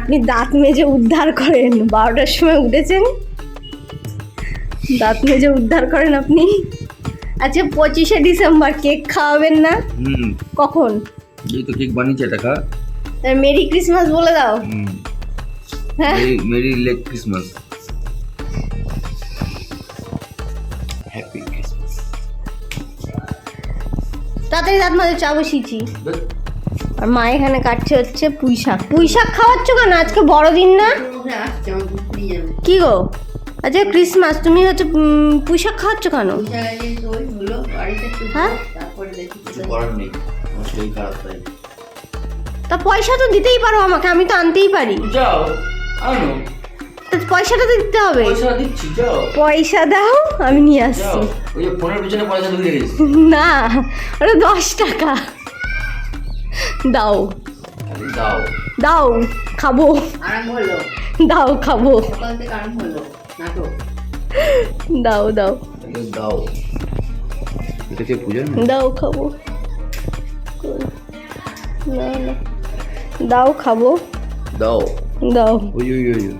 আপনি দাঁত মেজে উদ্ধার করেন। বারোটার সময় উঠেছেন? দাঁত মেজে উদ্ধার করেন আপনি? আচ্ছা পঁচিশে ডিসেম্বর কেক খাওয়াবেন না? কখন? এই তো কেক বানিয়েছে এটা খা। মেরি ক্রিসমাস বলে দাও। হ্যাঁ? Merry lake Christmas. Happy Christmas তাড়াতাড়ি দাঁত মাঝে চা বসিয়েছি। আর মা এখানে কাটছে হচ্ছে পুঁই শাক। পুঁই শাক খাওয়াচ্ছ কেন? আজকে বড়দিন না? কি গো? আচ্ছা ক্রিসমাস তুমি হচ্ছে পুঁই শাক খাওয়াচ্ছ কেন? হ্যাঁ? তা পয়সা তো দিতেই পারো আমাকে আমি তো আনতেই পারি। যাও আনো। তা পয়সাটা তো দিতে হবে। পয়সা দাও আমি নিয়ে আসছি। না ওটা দশ টাকা। দাও। দাও। দাও খাব। দাও খাব। দাও দাও। দাও। দাও খাব। না না। দাও খাব। দাও। দাও। ওই ওই ওই।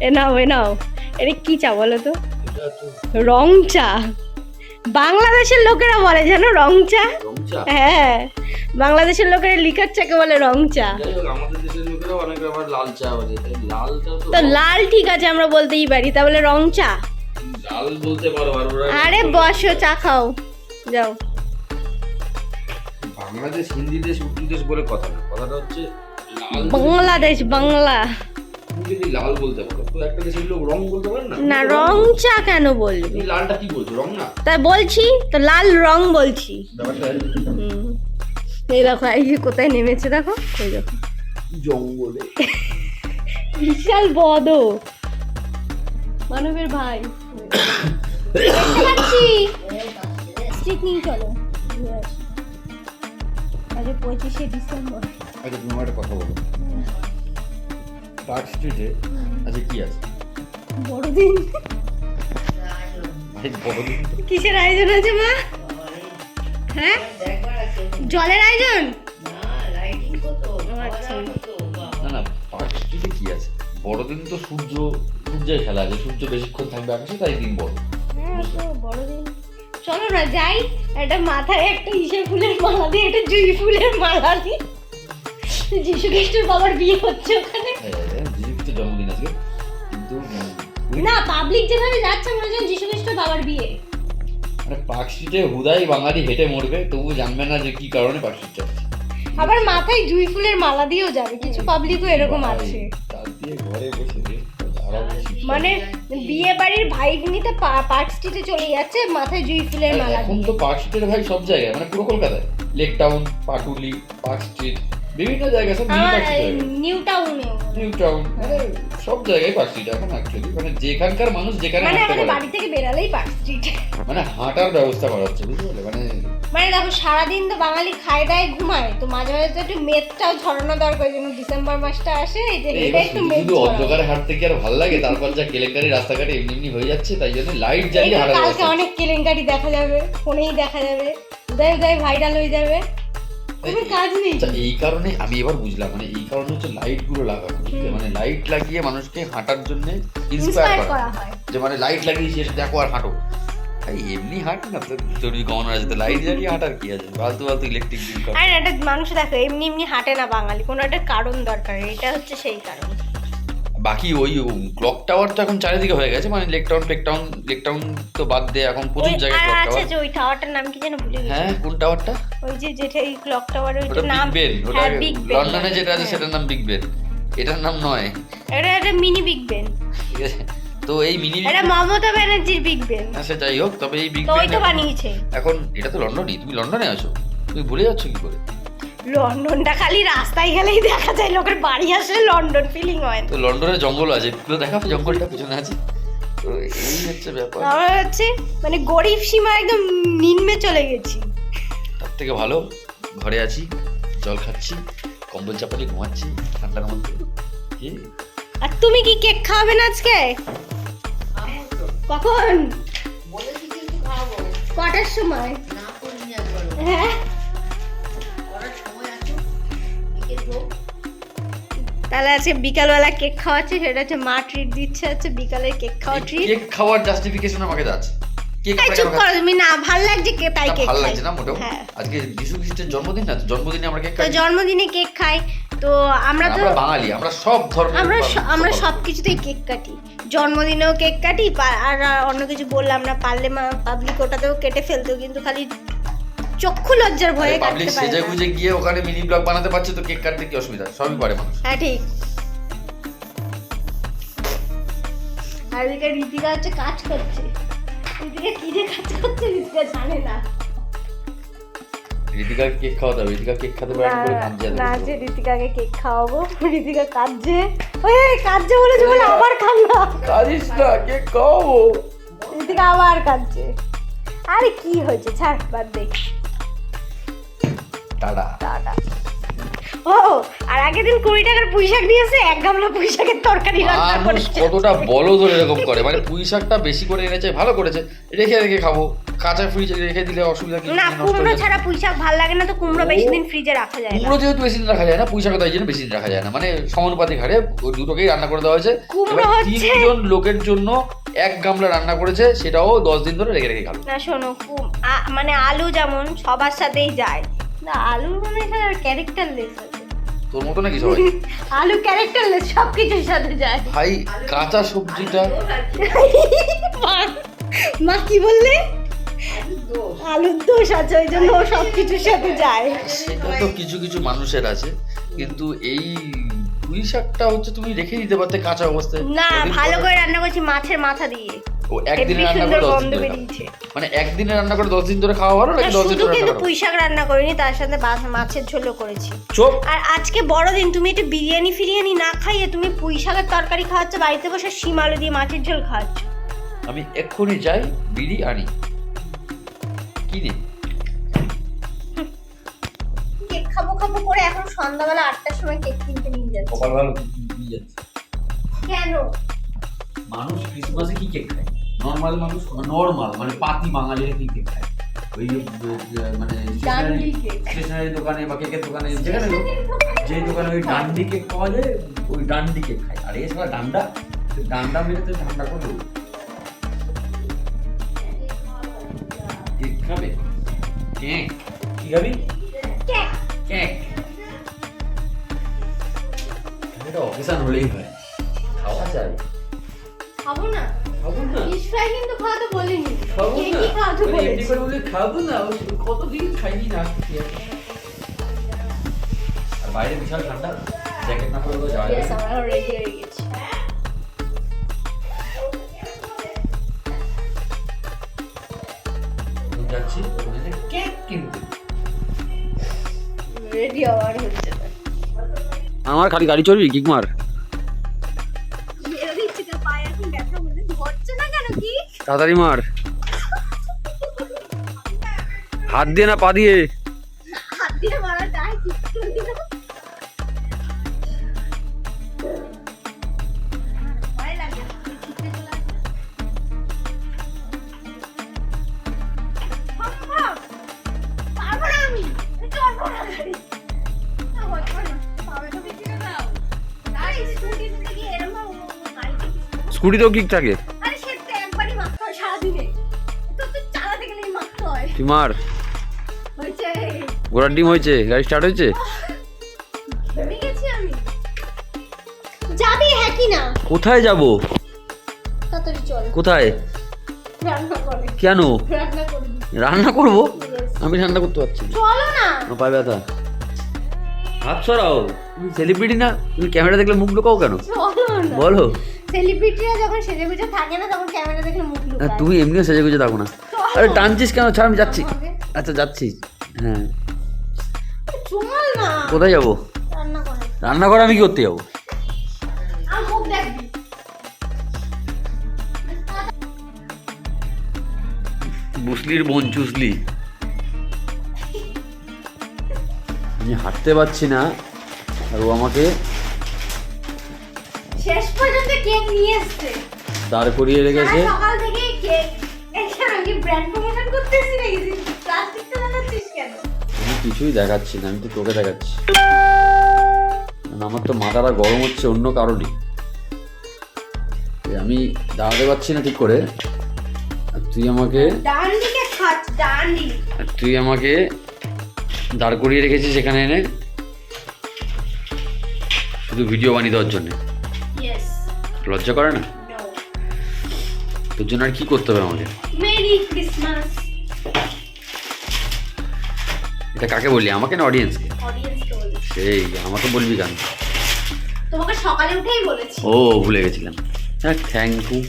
এ নাও এ নাও। এটা কি চা বলো তো? রং চা বাংলাদেশের লোকেরা বলে জানো রং চা হ্যাঁ। বাংলাদেশের লোকেরা লিকার চাকে বলে রং চা তো লাল ঠিক আছে আমরা বলতেই পারি। তা বলে রং চা আরে বসো চা খাও। যাও। বাংলাদেশ হিন্দি দেশ উর্দু দেশ বলে কথা না। কথাটা হচ্ছে বাংলাদেশ বাংলা। লাল বলতে পারো তো একটা দেশের লোক রং বলতে পারে না? না রং চা কেন বলবি? তুমি লালটা কি বলছো রং না? তাই বলছি তো লাল রং বলছি। হুম। এই দেখো এই যে কোথায় নেমেছে দেখো এই দেখো। জঙ্গলে। বিশাল বদ। মানবের ভাই। দেখতে পাচ্ছি নিয়ে চলো। আজ পঁচিশে ডিসেম্বর। আচ্ছা তুমি একটা কথা বলো। পার্ক স্ট্রিটে আচ্ছা কি আছে? বড়দিন। ভাই বড়দিন তো। কিসের আয়োজন আছে মা? হ্যাঁ? জলের আয়োজন? না লাইটিং কত। কত বাবা। না না পার্ক স্ট্রিটে কি আছে? বড়দিন তো সূর্য সূর্যের খেলা আছে সূর্য বেশিক্ষণ থাকবে আকাশে তাই দিন বড়। হ্যাঁ বড়দিন। চলো না যাই। একটা মাথায় একটা ইসে ফুলের মালা দিয়ে একটা জুই ফুলের মালা দিয়ে। যিশু খ্রিস্টের বাবার বিয়ে হচ্ছে ওখানে। না পাবলিক যেভাবে যাচ্ছে মনে হচ্ছে যিশু খ্রিস্টের বাবার বিয়ে। মানে পার্ক স্ট্রিটে হুদাই বাঙালি হেঁটে মরবে তবু জানবে না যে কি কারণে পার্ক স্ট্রিটে আছে আবার মাথায় জুই ফুলের মালা দিয়েও যাবে কিছু পাবলিকও এরকম আছে। তার দিয়ে ঘরে বসে রে, মানে বিয়ে বাড়ির ভাইব নিতে পার্ক স্ট্রিটে চলে যাচ্ছে মাথায় জুই ফুলের আর মালা এখন তো পার্ক স্ট্রিটের ভাই সব জায়গায় মানে পুরো কলকাতায়। লেক টাউন পাটুলি পার্ক স্ট্রিট। বিভিন্ন জায়গায় সব মিনি স্ট্রিট নিউ টাউনেও নিউ টাউন মানে সব জায়গায় পার্ক স্ট্রিট এখন অ্যাকচুয়ালি মানে যেখানকার মানুষ যেখানে মানে আমাদের বাড়ি থেকে বেরালেই পার্ক স্ট্রিট মানে হাঁটার ব্যবস্থা করা হচ্ছে বুঝতে পারলে? মানে মানে দেখো সারাদিন তো বাঙালি খায় দায় ঘুমায় তো মাঝে মাঝে তো একটু মেদটাও ঝরানো দরকার যেন ডিসেম্বর মাসটা আসে এই যে এটা একটু মেদ শুধু অন্ধকারে হাঁটতে কি আর ভালো লাগে? তারপর যা কেলেঙ্কারি রাস্তাঘাটে এমনি এমনি হয়ে যাচ্ছে তাই জন্য লাইট জ্বালিয়ে হাঁটা কালকে অনেক কেলেঙ্কারি দেখা যাবে ফোনেই দেখা যাবে উদয় উদয় ভাইরাল হয়ে যাবে। কাজ নেই। এই কারণে আমি এবার বুঝলাম মানে এই কারণে হচ্ছে লাইটগুলো লাগানো মানে লাইট লাগিয়ে মানুষকে হাঁটার জন্য ইন্সপায়ার করা। হয়। যে মানে লাইট লাগিয়ে শেষ দেখো আর হাঁটো। এমনি হাঁট না তো চর্বি কমানো আছে তো লাইট জ্বালিয়ে হাঁটার কি আছে? ফালতু ফালতু ইলেকট্রিক বিল আর একটা মানুষ দেখো এমনি এমনি হাঁটে না বাঙালি কোনো একটা কারণ দরকার এটা হচ্ছে সেই কারণ। বাকি ওই ক্লক টাওয়ার তো এখন চারিদিকে হয়ে গেছে মানে লেক টাউন লেক টাউন লেক টাউন তো বাদ দিয়ে এখন প্রচুর ওই- জায়গায় ক্লক আছে যে ওই টাওয়ারটার নাম কি যেন ভুলে গেছি। হ্যাঁ কোন টাওয়ারটা ওই যে যেটা এই ক্লক টাওয়ার ওইটার নাম বিগ বেন ওটা হ্যাঁ বিগ বেন লন্ডনে যেটা আছে সেটার নাম বিগ বেন এটার নাম নয়। এটা একটা মিনি বিগ বেন ঠিক আছে। তো এই মিনি এটা মমতা ব্যানার্জির বিগ বেন সে যাই হোক তবে এই বিগ বেন তো বানিয়েছে। এখন এটা তো লন্ডনই তুমি লন্ডনে আছো। তুমি ভুলে যাচ্ছ কি করে? লন্ডনটা খালি রাস্তায় গেলেই দেখা যায় লোকের বাড়ি আসে লন্ডন ফিলিং হয়। তো লন্ডনে জঙ্গল আছে এগুলো দেখাবো জঙ্গলটা পিছনে আছে। তো এই হচ্ছে ব্যাপার। আমরা হচ্ছে মানে গরিব সীমা একদম নিম্নে চলে গেছি। তার থেকে ভালো ঘরে আছি জল খাচ্ছি কম্বল চাপালি ঘুমাচ্ছি ঠান্ডার মধ্যে কি? আর তুমি কি কেক খাওয়াবে না আজকে? কখন? খাব কটার সময়? হ্যাঁ? তাহলে আজকে বিকালবেলা কেক খাওয়াচ্ছে সেটা হচ্ছে মা ট্রিট দিচ্ছে হচ্ছে বিকালে কেক খাওয়া ট্রিট কেক খাওয়ার জাস্টিফিকেশন আমাকে এই চুপ করো তুমি না ভালো লাগছে কে তাই কেক ভালো লাগছে না মোটেও। হ্যাঁ। আজকে যিশু খ্রিস্টের জন্মদিন না জন্মদিনে আমরা কেক খাই। জন্মদিনে কেক খাই তো আমরা তো আমরা বাঙালি আমরা সব ধর্মের আমরা আমরা সব- কিছুতেই কেক কাটি। জন্মদিনেও কেক কাটি আর অন্য কিছু বললাম না পারলে মা পাবলিক ওটাতেও কেটে ফেলতো কিন্তু খালি চক্ষু লজ্জার ভয়ে পাবলিক কাটতে পারে সেজে গুজে গিয়ে ওখানে মিনি ব্লগ বানাতে পারছে তো কেক কাটতে কি অসুবিধা? সবই পারে মানুষ। হ্যাঁ ঠিক। আর এদিকে ঋতিকা হচ্ছে কাজ করছে। ঋতিকা কি যে কাজ করছে ঋতিকা জানে না। কেক খাওয়াতে হবে ঋতিকা কেক খেতে পারে না না। যে ঋতিকাকে কেক খাওয়াবো ঋতিকা কাঁদছে। ওই কাঁদছে বলেছে বলে আবার কান্না। কাঁদিস না কেক খাওয়াবো। ঋতিকা আবার কাঁদছে। আরে কি হয়েছে? ছাড় বাদ দে। টাটা টাটা ও আর আগের দিন কুড়ি টাকার পুঁই শাক নিয়েছে এক গামলা পুঁই শাকের তরকারি রান্না করেছে। কতটা বলো ধরে এরকম করে। মানে পুঁই শাকটা বেশি করে এনেছে ভালো করেছে। রেখে রেখে খাব। কাঁচা ফ্রিজে রেখে দিলে অসুবিধা কি না কুমড়ো ছাড়া পুঁই শাক ভালো লাগে না তো কুমড়ো বেশি দিন ফ্রিজে রাখা যায় না। কুমড়ো যেহেতু বেশি দিন রাখা যায় না পুঁই শাক তাই জন্য বেশি দিন রাখা যায় না। মানে সমানুপাতিক হারে দুটোকেই রান্না করে দেওয়া হয়েছে। কুমড়ো হচ্ছে- তিনজন লোকের জন্য এক গামলা রান্না করেছে সেটাও দশ দিন ধরে রেখে রেখে খাবে। না শোনো মানে আলু যেমন সবার সাথেই যায় না আলু মানে ক্যারেক্টার লেস আছে। তোর মতো নাকি সবাই? আলু ক্যারেক্টার লেস সব কিছুর সাথে যায়। ভাই কাঁচা সবজিটা মা- মা কি বললে? আলুর দোষ আছে ওই জন্য সব কিছুর সাথে যায়। সেটা তো কিছু কিছু মানুষের আছে কিন্তু এই পুঁই শাকটা হচ্ছে তুমি রেখে দিতে পারতে কাঁচা অবস্থায়। না ভালো করে রান্না করছি মাছের মাথা দিয়ে। ও একদিনে রান্না করে দশ দিন ধরে মানে একদিনে রান্না করে দশ দিন ধরে খাওয়া ভালো নাকি দশ দিন শুধু কিন্তু পুঁই শাক রান্না করিনি তার সাথে মাছের ঝোলও করেছি। চোপ। আর আজকে বড়দিন তুমি একটু বিরিয়ানি ফিরিয়ানি না খাইয়ে তুমি পুঁই শাকের তরকারি খাওয়াচ্ছ বাড়িতে বসে শিম আলু দিয়ে মাছের ঝোল খাওয়াচ্ছ। আমি এক্ষুনি যাই বিড়ি আনি কি নে কেক খাব খাব করে এখন সন্ধ্যাবেলা আটটার সময় কেক কিনতে নিয়ে যাচ্ছে। কপাল ভালো? নিয়ে যাচ্ছে। কেন? মানুষ ক্রিসমাসে কি কেক খায়? নর্মাল মানুষ নর্মাল মানে পাতি বাঙালিরা কি কেক খায়। ওই যে, আহ, মানে ডান্ডি কেক। স্টেশনারি দোকানে বা কেকের দোকানে যেখানে হোক, যে দোকানে ওই ডান্ডি কেক পাওয়া যায় ওই ডান্ডি কেক খায়। আর এছাড়া ডান্ডা ডান্ডা মেরে তো ঠান্ডা করে দেবো কেক খাবে? কেক? কি খাবি? কেক। কেক। এটা অকেশন হলেই হয়। খাওয়া যায়। খাব না খাব না? ফিশ ফ্রাই কিন্তু খাওয়াতে বলিনি। খাব না। কেকই খাওয়াতে মানে বলেছি? করে বলে খাব না কতদিন খাইনি না আর বাইরে বিশাল ঠান্ডা জ্যাকেট না পরে তো যাওয়া যাবে না। আমরা রেডি হয়ে গেছি। যাচ্ছি কেক কিনতে। রেডি হওয়ার হচ্ছে আমার খালি গাড়ি চলবি কিক মার মেরে। তাড়াতাড়ি মার। হাত দিয়ে না পা দিয়ে? স্কুটিতেও কিক থাকে তুই মার হয়েছে। ঘোড়ার ডিম হয়েছে গাড়ি স্টার্ট হয়েছে? যাবি হ্যাঁ কি না? কোথায় যাব? তাড়াতাড়ি চল। কোথায়? কেন? রান্না করবি। আমি রান্না করতে পারছি চলো না। পায়ে ব্যথা। হাত সরাও। তুমি সেলিব্রিটি না? তুমি ক্যামেরা দেখলে মুখ লুকাও কেন? বলো। সেলিব্রিটিরা যখন থাকে না তখন ক্যামেরা দেখলে মুখ লুকায়। তুমি এমনিও সেজে গুজে থাকো না। আরে টানছিস কেন? ছাড় আমি যাচ্ছি। আচ্ছা যাচ্ছি। হ্যাঁ। কোথায় যাব? রান্না করে আমি কি করতে যাব? বুসলির বোন চুসলি। আমি হাঁটতে পারছি না আর ও আমাকে শেষ পর্যন্ত কেক নিয়ে এসছে। দাঁড় করিয়ে রেখেছে। সকাল থেকে ব্র্যান্ড প্রমোশন করতেছি নাকি? প্লাস্টিকটা লাগাচ্ছিস কেন? আমি কিছুই দেখাচ্ছি না আমি তো তোকে দেখাচ্ছি। আমার তো মাথাটা গরম হচ্ছে অন্য কারণে। আমি দাঁড়াতে পারছি না ঠিক করে। তুই আমাকে তুই আমাকে দাঁড় করিয়ে রেখেছিস এখানে এনে। শুধু ভিডিও বানিয়ে দেওয়ার জন্য। লজ্জা করে না? তোর জন্য আর কি করতে হবে আমাকে? এটা কাকে বললি? আমাকে না অডিয়েন্সকে সেই আমাকে বলবি কেন? তোমাকে সকালে উঠেই বলেছি। ও ভুলে গেছিলাম। হ্যাঁ থ্যাংক ইউ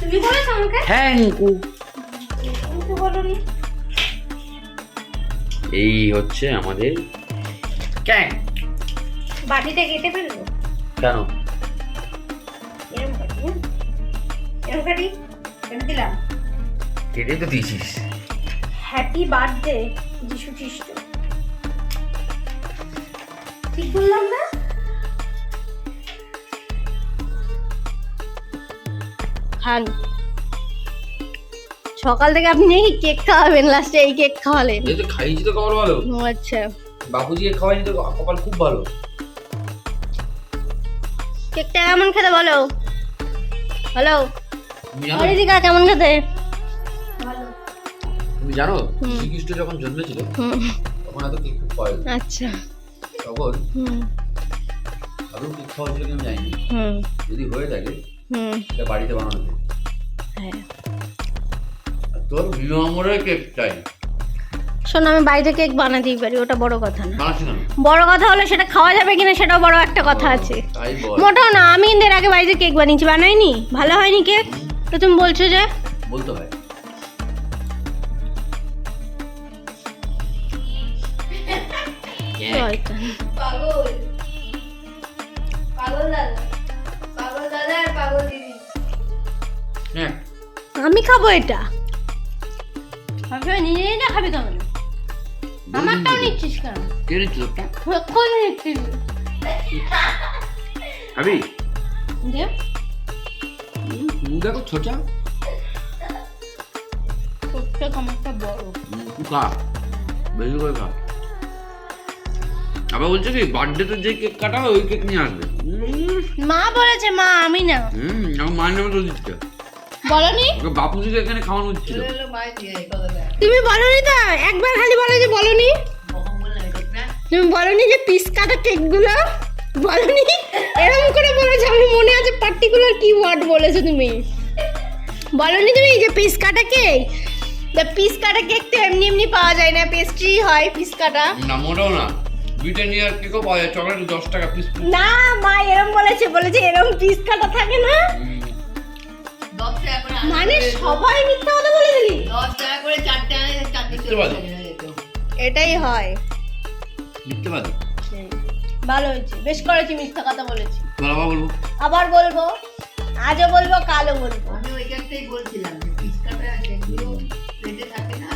তুমি বলেছ আমাকে? থ্যাংক ইউ এই হচ্ছে আমাদের ক্যাং। বাটিটা কেটে ফেলব? কেন? এরম কাটি হ্যাঁ? কেটে দিলাম। কেটে তো দিয়েছিস। হ্যাপি বার্থডে যিশু খ্রিস্ট। ঠিক বললাম না? খান সকাল থেকে আপনি নাকি কেক খাওয়াবেন লাস্টে এই কেক খাওয়ালেন। এই তো খাইছি তো কপাল ভালো। ও আচ্ছা। বাপুজিকে খাওয়াইনি তো কপাল খুব ভালো। কেকটা কেমন খেতে বলো? হ্যালো অরিদিকা কেমন খেতে? তুমি জানো শ্রীকৃষ্ণ যখন জন্মেছিল তখন এত কেক খুব পাওয়া আচ্ছা। তখন আদৌ কেক খাওয়া আমি জানি। যদি হয়ে থাকে বাড়িতে বানানো যায়। হ্যাঁ। তোর কেক চাই। শোনো আমি বাড়িতে কেক বানাতেই পারি ওটা বড় কথা না। বড় কথা হলো সেটা খাওয়া যাবে কিনা সেটাও বড় একটা কথা আছে। মোটেও না আমি কিন্তু এর আগে বাড়িতে কেক বানিয়েছি। বানাইনি? ভালো হয়নি কেক তো তুমি বলছো যে? বলতে হয়। হয়তো। পাগল। পাগল দাদা। পাগল দাদা আর পাগল দিদি। হ্যাঁ আমি খাব এটা। নিজে নিজে খাবি কেমন আমারটাও নিচ্ছিস কেন? কে নিচ্ছ তোরটা? কোন নিচ্ছিস? খাবি যে মুখ দেখো ছোটা ছোট্ট কামারটা বড়। খা। বেশি করে খা। আবার বলছে কি বার্থডেতে যে কেক কাটাবে ওই কেক নিয়ে আসবে। মা বলেছে মা আমি না। হুম আমার মায়ের নামে তো দিচ্ছে। বলনি? ওকে বাপুজিকে এখানে খাওয়ানো হচ্ছিল তুমি বলনি তো? একবার খালি বলো যে বলনি। তুমি বলনি যে পিস কাটা কেকগুলো বলনি? এরকম করে বলেছ আমার মনে আছে পার্টিকুলার কি ওয়ার্ড বলেছ তুমি। বলনি তুমি যে পিস কাটা কেক পিস কাটা কেক তো এমনি এমনি পাওয়া যায় না পেস্ট্রি হয় পিস কাটা। না মোটেও না। ব্রিটানিয়ার কেকও পাওয়া যায় চকলেট দশ টাকা পিস না মা এরম বলেছে বলেছে এরম পিস কাটা থাকে না। মানে সবাই মিথ্যা কথা বলে দিলি। দশ টাকা করে চারটে? এটাই হয়। পারি ভালো হয়েছে। বেশ করেছি মিথ্যা কথা বলেছি। আবার বলব? আবার বলব? আজও বলব কালও বলব। আমি ওইখানটাই বলছিলাম যে যেগুলো প্লেটে থাকে না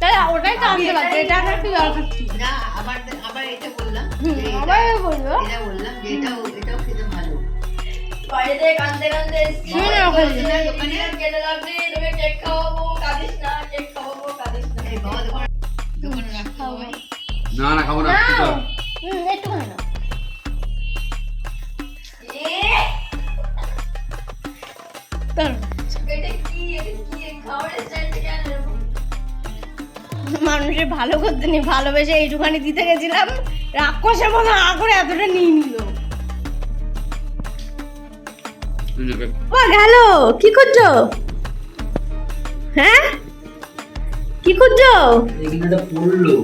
তাহলে ওটাই তো আনতে পারতো এটা একটু দরকার ছিল? না আবার আবার এটা বললাম আবার বলব এটা বললাম যে এটাও এটাও খেতে ভালো শুনে রাখো। বলছিলাম দোকানে কেটে লাগবে তোকে কেক খাওয়াবো কাঁদিস না কেক খাওয়াবো কাঁদিস না এই বাবা দোকানে দোকানে রাখতে না না খাব না। হুম, একটুখানি নাও। দাঁড়াও। এটা কি এটা কি খাবারের স্টাইলটা কেন? মানুষের ভালো করতে নেই ভালোবেসে এইটুখানি দিতে গেছিলাম রাক্ষসের মতো আ করে এতটা নিয়ে নিল। গেল কি করছ হ্যাঁ? কি করছ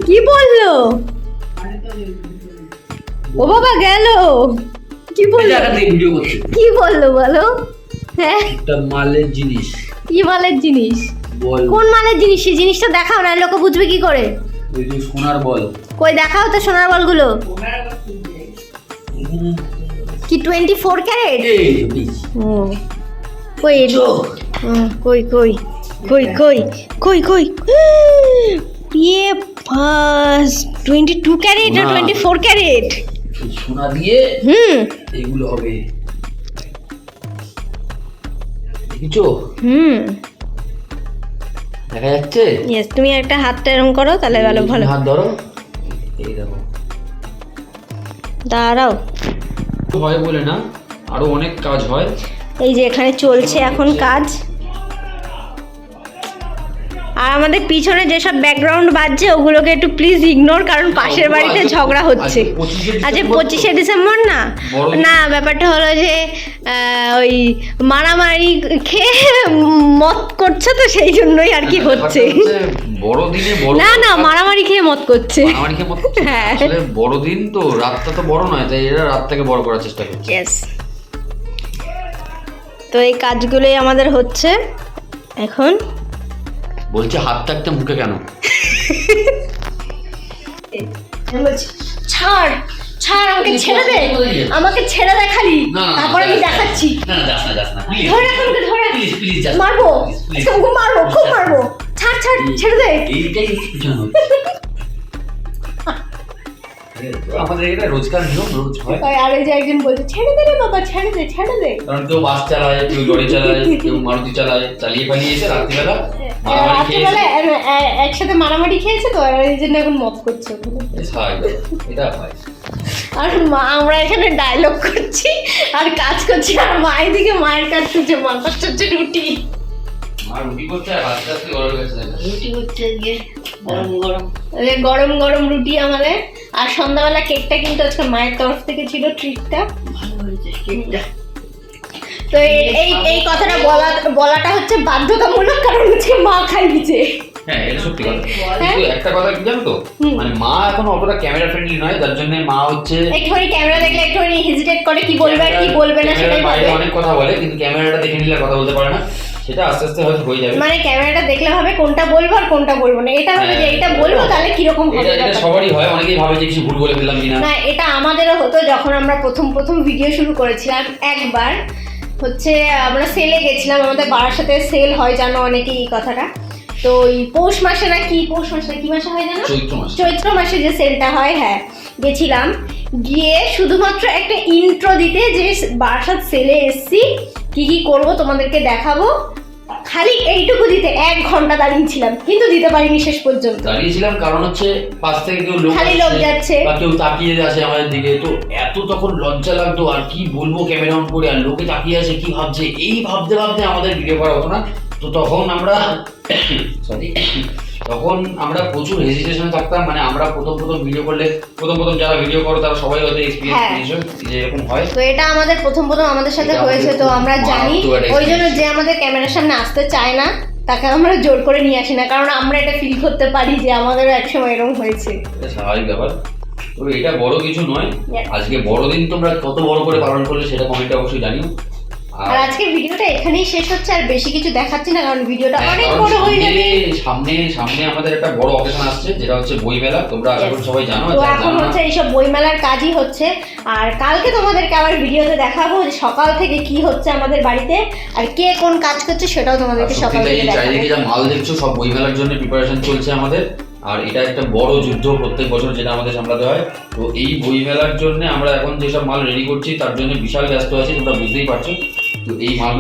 কি বলল? ও বাবা গেল। কি বলল? কি বলল বলো? হ্যাঁ? মালের জিনিস। কি মালের জিনিস? বল। কোন মালের জিনিস? সেই জিনিসটা দেখাও না লোকে বুঝবে কি করে। যে সোনার বল। কই দেখাও তো সোনার বলগুলো। কি টোয়েন্টি ফোর ক্যারেট এই ও। কই কই কই কই কই কই কই ইয়ে পাস টোয়েন্টি টু ক্যারেট না না। টোয়েন্টি ফোর ক্যারেট সোনা দিয়ে হুম। এগুলো হবে। দেখেছ? হুম। দেখা যাচ্ছে? ইয়েস তুমি একটা হাতটা এরকম করো তাহলে ভালো ভালো। হাত ধরো। এই দেখো। দাঁড়াও। হয় বলে না আরও অনেক কাজ হয়। এই যে এখানে চলছে এখন কাজ। আর আমাদের পিছনে যেসব ব্যাকগ্রাউন্ড বাজছে ওগুলোকে একটু প্লিজ ইগনোর কারণ পাশের বাড়িতে ঝগড়া হচ্ছে। আচ্ছা পঁচিশে ডিসেম্বর না? না ব্যাপারটা হলো যে ওই মারামারি খেয়ে মত করছে তো সেই জন্যই আর কি হচ্ছে। বড়দিনে বড় না না মারামারি খেয়ে মত করছে। মত হ্যাঁ। বড়দিন তো রাতটা তো বড় নয় তাই এরা রাতটাকে বড় করার চেষ্টা করছে। ইয়েস তো এই কাজগুলোই আমাদের হচ্ছে। এখন বলছে হাত থাকতে মুখে কেন? ছাড় ছাড় আমাকে ছেড়ে দে। আমাকে ছেড়ে দে খালি। না, না, তারপরে আমি দেখাচ্ছি। না না যাস না যাস না ধরে রাখ আমাকে ধরে রাখ। প্লিজ প্লিজ যাস মারবো। মারবো খুব মারবো। ছাড় ছাড় ছেড়ে দে। এইটাই আমাদের এটা রোজকার নিয়ম রোজ হয়। তাই আর এই যে একজন বলছে ছেড়ে দে রে বাবা ছেড়ে দে ছেড়ে দে। কারণ কেউ বাস চালায় কেউ লরি চালায় কেউ মারুতি চালায় চালিয়ে পালিয়ে এসে রাত্রিবেলা রাত্রিবেলা একসাথে মারামারি খেয়েছে তো আর এই জন্য এখন মত করছে। এটা হয়। আর মা আমরা এখানে ডায়লগ করছি আর কাজ করছি আর মায়ের দিকে মায়ের কাজ করছে মা করছে রুটি। রুটি রুটি হচ্ছে গরম গরম। গরম রুটি আমাদের। আর সন্ধ্যাবেলা কেকটা কিন্তু আজকে মায়ের তরফ থেকে ছিল ট্রিটটা ভালো হয়েছে কেকটা তো এই- এই কথাটা বলা বলাটা হচ্ছে বাধ্যতামূলক কারণ হচ্ছে মা খাইয়েছে হ্যাঁ এটা সত্যি কথা। হ্যাঁ? কিন্তু একটা কথা কি জানো তো? মানে মা এখন অতটা ক্যামেরা ফ্রেন্ডলি নয় যার জন্য মা হচ্ছে একটুখানি ক্যামেরা দেখলে একটুখানি হেজিটেট করে কি বলবে আর কি বলবে না সেটাই ভাবে। অনেক কথা বলে কিন্তু ক্যামেরাটা দেখে নিলে কথা বলতে পারে না। সেটা আস্তে আস্তে হয়তো হয়ে যাবে। মানে ক্যামেরাটা দেখলে ভাবে কোনটা বলব আর কোনটা বলব না। এটা হবে যে হ্যাঁ। এটা বলব তাহলে কীরকম হবে এটা সবারই হয় অনেকেই ভাবে যে কিছু ভুল বলে ফেললাম কিনা। না এটা আমাদেরও হতো যখন আমরা প্রথম প্রথম ভিডিও শুরু করেছিলাম একবার। হচ্ছে আমরা সেলে গেছিলাম আমাদের বাড়ার সাথে সেল হয় জানো অনেকেই এই কথাটা। তো ওই পৌষ মাসে না কি পৌষ মাসে না কি মাসে হয় জানো? চৈত্র চৈত্র মাসে যে সেলটা হয় হ্যাঁ গেছিলাম। গিয়ে শুধুমাত্র একটা ইন্ট্রো দিতে যে বারাসাত সেলে এসছি কি কি করব তোমাদেরকে দেখাবো। খালি এইটুকু দিতে এক ঘণ্টা দাঁড়িয়েছিলাম কিন্তু দিতে পারিনি শেষ পর্যন্ত। দাঁড়িয়েছিলাম কারণ হচ্ছে পাশ থেকে কেউ লোক খালি লোক যাচ্ছে। বা কেউ তাকিয়ে আছে আমাদের দিকে। তো এত তখন লজ্জা লাগতো আর কি বলব ক্যামেরা অন করে আর লোকে তাকিয়ে আছে কি ভাবছে? এই ভাবতে ভাবতে আমাদের ভিডিও করা হতো না। তো তখন আমরা সরি তখন আমরা প্রচুর হেজিটেশনে থাকতাম মানে আমরা প্রথম প্রথম ভিডিও করলে প্রথম প্রথম যারা ভিডিও করো তারা সবাই হয়তো হ্যাঁ। এক্সপিরিয়েন্স যে এরকম হয়। তো এটা আমাদের প্রথম প্রথম আমাদের সাথে হয়েছে তো আমরা জানি ওই জন্য যে আমাদের ক্যামেরার সামনে আসতে চায় না তাকে আমরা জোর করে নিয়ে আসি না কারণ আমরা এটা ফিল করতে পারি যে আমাদেরও একসময় এরকম হয়েছে। স্বাভাবিক ব্যাপার। তবে এটা বড় কিছু নয়. আজকে বড়দিন তোমরা কত বড় করে পালন করলে সেটা কমেন্টে অবশ্যই জানিও। আর আজকের ভিডিওটা এখানেই শেষ হচ্ছে আর বেশি কিছু দেখাচ্ছি না কারণ ভিডিওটা হ্যাঁ, অনেক বড় হয়ে যাবে। সামনে সামনে আমাদের একটা বড় অকেশন আসছে যেটা হচ্ছে বই মেলা তোমরা আশা করি সবাই জানো তো এখন জানো না, হচ্ছে এইসব বইমেলার কাজই হচ্ছে। আর কালকে তোমাদেরকে আবার ভিডিওতে দেখাবো যে সকাল থেকে কি হচ্ছে আমাদের বাড়িতে আর কে কোন কাজ করছে সেটাও তোমাদেরকে সকাল থেকে এই চারিদিকে যা মাল দেখছ সব বই মেলার জন্য প্রিপারেশন চলছে আমাদের। আর এটা একটা বড় যুদ্ধ প্রত্যেক বছর যেটা আমাদের সামলাতে হয়। তো এই বই মেলার জন্য আমরা এখন যেসব মাল রেডি করছি তার জন্য বিশাল ব্যস্ত আছি তোমরা বুঝতেই পারছ। এই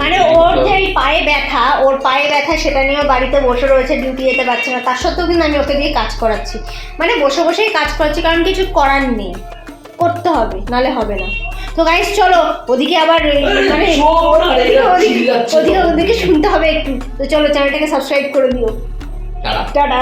মানে ওর যে পায়ে ব্যথা ওর পায়ে ব্যথা সেটা নিয়েও বাড়িতে বসে রয়েছে ডিউটি যেতে পারছে না। তার সত্ত্বেও কিন্তু আমি ওকে দিয়ে কাজ করাচ্ছি। মানে বসে বসেই কাজ করাচ্ছি কারণ কিছু করার নেই। করতে হবে নালে হবে না। তো গাইস চলো ওদিকে আবার মানে ওদিকে ওদিকে শুনতে হবে একটু। তো চলো চ্যানেলটাকে সাবস্ক্রাইব করে দিও। টাটা।